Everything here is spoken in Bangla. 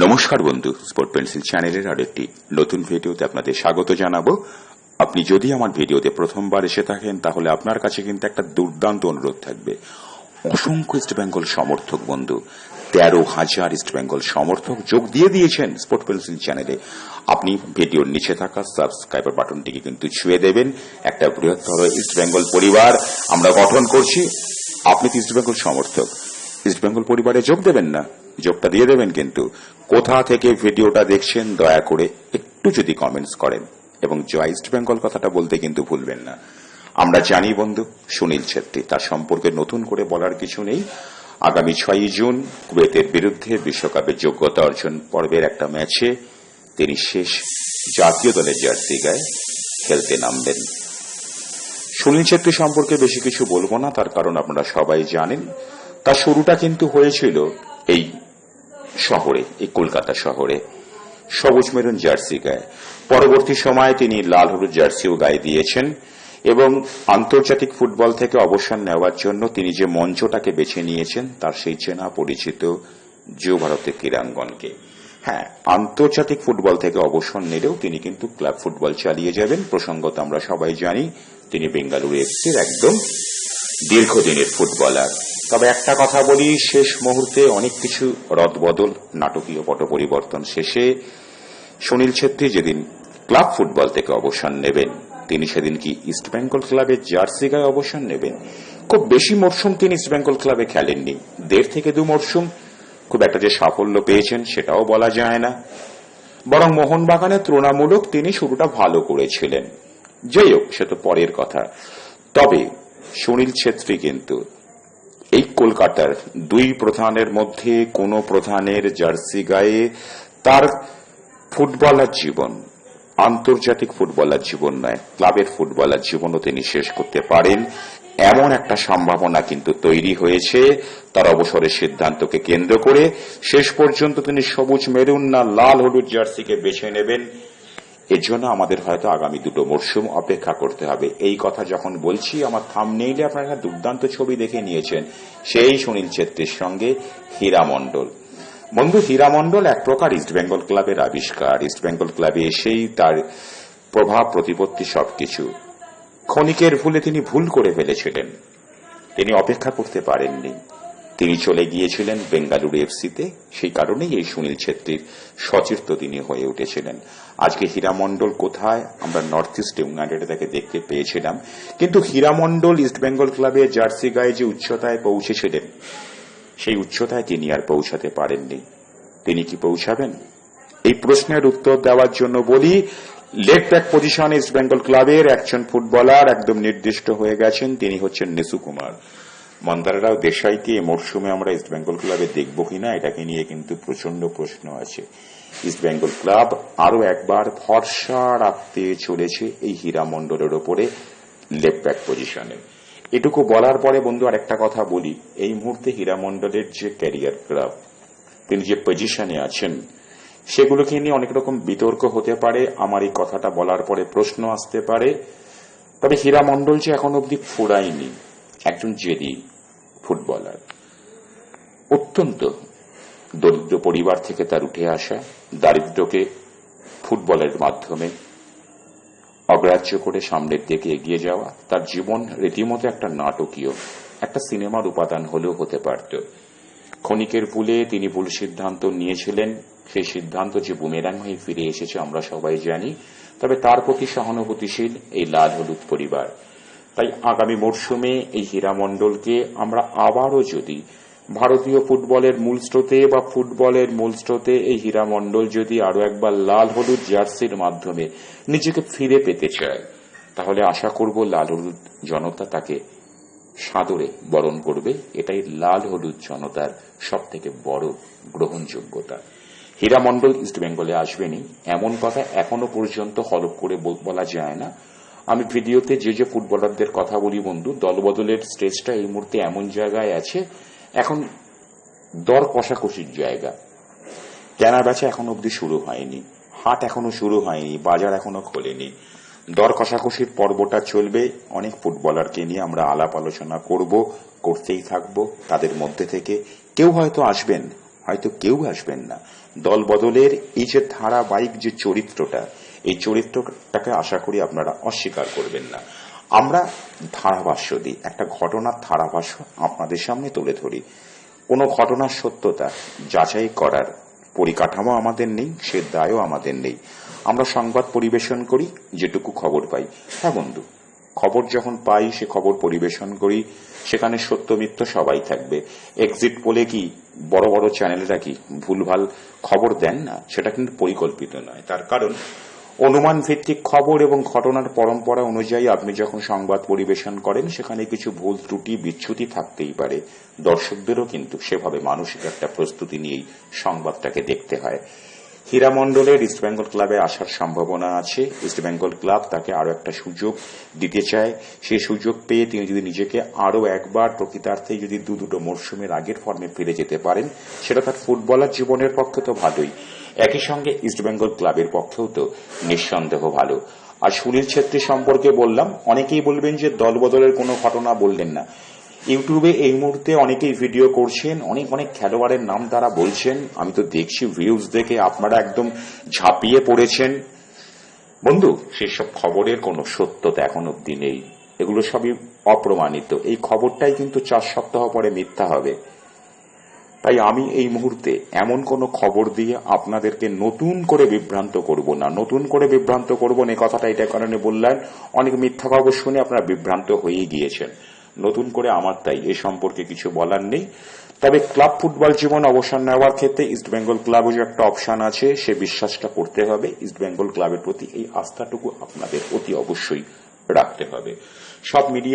নমস্কার বন্ধু স্পোর্ট পেন্সিল চ্যানেলের আর একটি নতুন ভিডিওতে আপনাদের স্বাগত জানাব। আপনি যদি আমার ভিডিওতে প্রথমবার এসে থাকেন, তাহলে আপনার কাছে কিন্তু একটা দুর্দান্ত অনুরোধ থাকবে। অসংখ্য ইস্ট বেঙ্গল সমর্থক বন্ধু, তেরো হাজার ইস্ট বেঙ্গল সমর্থক যোগ দিয়ে দিয়েছেন স্পোর্ট পেন্সিল চ্যানেলে আপনি ভিডিওর নিচে থাকা সাবস্ক্রাইবার বাটনটিকে কিন্তু ছুঁয়ে দেবেন। একটা বৃহত্তর ইস্ট বেঙ্গল পরিবার আমরা গঠন করছি। আপনি তো ইস্ট বেঙ্গল সমর্থক? ইস্ট বেঙ্গল পরিবারে যোগ দেবেন না? যোগটা দিয়ে দেবেন, কিন্তু কোথা থেকে ভিডিওটা দেখছেন, দয়া করে একটু যদি কমেন্টস করেন। এবং জয় ইস্ট বেঙ্গল কথাটা বলতে কিন্তু ভুলবেন না। আমরা জানি বন্ধু, সুনীল ছেত্রী, তার সম্পর্কে নতুন করে বলার কিছু নেই। আগামী ছয়ই জুন কুয়েতের বিরুদ্ধে বিশ্বকাপের যোগ্যতা অর্জন পর্বের একটা ম্যাচে তিনি শেষ জাতীয় দলের জার্সি গায়ে খেলতে নামবেন। সুনীল ছেত্রী সম্পর্কে বেশি কিছু বলব না, তার কারণ আপনারা সবাই জানেন। তার শুরুটা কিন্তু হয়েছিল এই শহরে, এই কলকাতা শহরে। সবুজ মেরুন জার্সি গায়ে। পরবর্তী সময়ে তিনি লাল হলুদ জার্সিও গায়ে দিয়েছেন এবং আন্তর্জাতিক ফুটবল থেকে অবসর নেওয়ার জন্য তিনি যে মঞ্চটাকে বেছে নিয়েছেন, তার সেই চেনা পরিচিত যুব ভারতের ক্রীড়াঙ্গনকে। হ্যাঁ আন্তর্জাতিক ফুটবল থেকে অবসর নিলেও তিনি কিন্তু ক্লাব ফুটবল চালিয়ে যাবেন। প্রসঙ্গত আমরা সবাই জানি, তিনি বেঙ্গালুরু এফসির একদম দীর্ঘদিনের ফুটবলার। তবে একটা কথা বলি, শেষ মুহূর্তে অনেক কিছু রদবদল, নাটকীয় পট পরিবর্তন শেষে সুনীল ছেত্রী যেদিন ক্লাব ফুটবল থেকে অবসর নেবেন, তিনি সেদিন কি ইস্ট বেঙ্গল ক্লাবের জার্সি গায়ে অবসর নেবেন? খুব বেশি মরশুম তিনি ইস্ট বেঙ্গল ক্লাবে খেলেননি। দেড় থেকে দু মরশুম খুব একটা যে সাফল্য পেয়েছেন সেটাও বলা যায় না। বরং মোহনবাগানে তুলনামূলক তিনি শুরুটা ভালো করেছিলেন। যাই হোক, সে তো পরের কথা। তবে সুনীল ছেত্রী কিন্তু কলকাতার দুই প্রধানের মধ্যে কোনো প্রধানের জার্সি গায়ে তার ফুটবলার জীবন, আন্তর্জাতিক ফুটবলার জীবন নয়, ক্লাবের ফুটবলার জীবনও তিনি শেষ করতে পারেন। এমন একটা সম্ভাবনা কিন্তু তৈরি হয়েছে, তার অবসরের সিদ্ধান্তকে কেন্দ্র করে। শেষ পর্যন্ত তিনি সবুজ মেরুন না লাল হলুদ জার্সিকে বেছে নেবেন। এর জন্য আমাদের হয়তো আগামী দুটো মরশুম অপেক্ষা করতে হবে। এই কথা যখন বলছি, আমার থামনেইলে আপনারা দুর্দান্ত ছবি দেখে নিয়েছেন, সেই সুনীল ছেত্রীর সঙ্গে হীরা মণ্ডল। বন্ধু, হীরা মণ্ডল এক প্রকার ইস্টবেঙ্গল ক্লাবের আবিষ্কার। ইস্টবেঙ্গল ক্লাবে এসেই তার প্রভাব, প্রতিপত্তি সবকিছু। ক্ষণিকের ভুলে তিনি ভুল করে ফেলেছিলেন। তিনি অপেক্ষা করতে পারেননি। তিনি চলে গিয়েছিলেন বেঙ্গালুরু এফসিতে। সেই কারণেই এই সুনীল ছেত্রীর সচির্ত তিনি হয়ে উঠেছিলেন। আজকে হীরামণ্ডল কোথায়? আমরা নর্থ ইস্ট ইউনাইটেডে তাকে দেখতে পেয়েছিলাম। কিন্তু হীরামণ্ডল ইস্টবেঙ্গল ক্লাবের জার্সি গায়ে যে উচ্চতায় পৌঁছেছিলেন, সেই উচ্চতায় তিনি আর পৌঁছাতে পারেননি। তিনি কি পৌঁছাবেন? এই প্রশ্নের উত্তর দেওয়ার জন্য বলি, leg back position East Bengal ক্লাবের একজন ফুটবলার একদম নির্দিষ্ট হয়ে গেছেন, তিনি হচ্ছেন নেসু কুমার। মন্দারাও দেশাইকে এই মরশুমে আমরা ইস্ট বেঙ্গল ক্লাবে দেখব কিনা, এটাকে নিয়ে কিন্তু প্রচণ্ড প্রশ্ন আছে। ইস্ট বেঙ্গল ক্লাব আরও একবার ভরসা রাখতে চলেছে এই হীরা মন্ডলের ওপরে লেফট ব্যাক পজিশনে এটুকু বলার পরে বন্ধু আর একটা কথা বলি, এই মুহূর্তে হীরা মন্ডলের যে ক্যারিয়ার ক্লাব তিনি যে পজিশনে আছেন, সেগুলোকে নিয়ে অনেক রকম বিতর্ক হতে পারে, আমার এই কথাটা বলার পরে প্রশ্ন আসতে পারে। তবে হীরা মন্ডল যে এখন অব্দি ফুরায়নি, একজন জেদি ফুটবলার। অত্যন্ত দরিদ্র পরিবার থেকে তার উঠে আসা দারিদ্রকে ফুটবলের মাধ্যমে অগ্রাহ্য করে সামনের দিকে এগিয়ে যাওয়া তার জীবন রীতিমতো একটা নাটকীয়, একটা সিনেমার উপাদান হলেও হতে পারত। ক্ষণিকের ভুলে তিনি ভুল সিদ্ধান্ত নিয়েছিলেন, সেই সিদ্ধান্ত যে বুমেরাং হয়ে ফিরে এসেছে আমরা সবাই জানি, তবে তার প্রতি সহানুভূতিশীল এই লাল হলুদ পরিবার। তাই আগামী মরশুমে এই হীরামণ্ডলকে আমরা আবারও যদি ভারতীয় ফুটবলের মূল স্রোতে বা ফুটবলের মূল স্রোতে এই হীরামণ্ডল যদি আরও একবার লাল হলুদ জার্সির মাধ্যমে নিজেকে ফিরে পেতে চায়, তাহলে আশা করব লাল হলুদ জনতা তাকে সাদরে বরণ করবে। এটাই লাল হলুদ জনতার সব থেকে বড় গ্রহণযোগ্যতা। হীরামণ্ডল ইস্ট বেঙ্গলে আসবেনি, এমন কথা এখনও পর্যন্ত হলফ করে বলা যায় না। আমি ভিডিওতে যে যে ফুটবলারদের কথা বলি বন্ধু, দলবদলের স্টেজটা এই মুহূর্তে এমন জায়গায় আছে, এখন দর কষাকষির জায়গা। কেনা বেচা এখন অব্দি শুরু হয়নি, হাট এখনও শুরু হয়নি, বাজার এখনও খোলেনি। দর কষাকষির পর্বটা চলবে, অনেক ফুটবলারকে নিয়ে আমরা আলাপ আলোচনা করব, করতেই থাকব তাদের মধ্যে থেকে। কেউ হয়তো আসবেন, হয়তো কেউ আসবেন না। দল বদলের এই যে ধারাবাহিক যে চরিত্রটা এই চরিত্রটাকে আশা করি আপনারা অস্বীকার করবেন না। আমরা ধারাভাষ্য দিই। একটা ঘটনার ধারাভাষ্য আপনাদের সামনে তুলে ধরি। কোনো ঘটনার সত্যতা যাচাই করার পরিকাঠামো আমাদের নেই, সে দায়ও আমাদের নেই। আমরা সংবাদ পরিবেশন করি, যেটুকু খবর পাই। হ্যাঁ বন্ধু, খবর যখন পাই, সে খবর পরিবেশন করি, সেখানে সত্য, মিথ্য সবাই থাকবে। এক্সিট পোলে কি বড় বড় চ্যানেলরা কি ভুলভাল খবর দেন না? সেটা কিন্তু পরিকল্পিত নয়। তার কারণ অনুমান ভিত্তিক খবর এবং ঘটনার পরম্পরা অনুযায়ী আপনি যখন সংবাদ পরিবেশন করেন, সেখানে কিছু ভুল ত্রুটি বিচ্যুতি থাকতেই পারে। দর্শকদেরও কিন্তু সেভাবে মানসিক একটা প্রস্তুতি নিয়েই সংবাদটাকে দেখতে হয়। হীরা মণ্ডলের ইস্টবেঙ্গল ক্লাবে আসার সম্ভাবনা আছে। ইস্টবেঙ্গল ক্লাব তাকে আরও একটা সুযোগ দিতে চায়। সেই সুযোগ পেয়ে তিনি যদি নিজেকে আরও একবার প্রকৃতার্থে যদি দু দুটো মরশুমের আগের ফর্মে ফিরে যেতে পারেন, সেটা তার ফুটবলার জীবনের পক্ষে তো ভালোই। একই সঙ্গে ইস্টবেঙ্গল ক্লাবের পক্ষেও তো নিঃসন্দেহ ভালো। আর সুনীল ছেত্রী সম্পর্কে বললাম, অনেকেই বলবেন যে দলবদলের কোনো ঘটনা বললেন না। ইউটিউবে এই মুহূর্তে অনেকেই ভিডিও করছেন, অনেক অনেক খেলোয়াড়ের নাম তারা বলছেন। আমি তো দেখছি ভিউজ দেখে আপনারা একদম ঝাঁপিয়ে পড়েছেন। বন্ধু, সেসব খবরের কোনো সত্যতা এখন অব্দি নেই। এগুলো সবই অপ্রমাণিত। এই খবরটাই কিন্তু চার সপ্তাহ পরে মিথ্যা হবে। তাই আমি এই মুহূর্তে এমন কোনো খবর দিয়ে আপনাদেরকে নতুন করে বিভ্রান্ত করব না। নতুন করে বিভ্রান্ত করব না কথাটা এটা কারণে বললেন অনেক মিথ্যা খবর শুনে আপনারা বিভ্রান্ত হয়েই গিয়েছেন। নতুন করে আমার তাই এ সম্পর্কে কিছু বলার নেই। তবে ক্লাব ফুটবল জীবন অবসর নেওয়ার ক্ষেত্রে ইস্টবেঙ্গল ক্লাবও যে একটা অপশন আছে, সে বিশ্বাসটা করতে হবে। ইস্টবেঙ্গল ক্লাবের প্রতি এই আস্থাটুকু আপনাদের অতি অবশ্যই রাখতে হবে। সব মিলিয়ে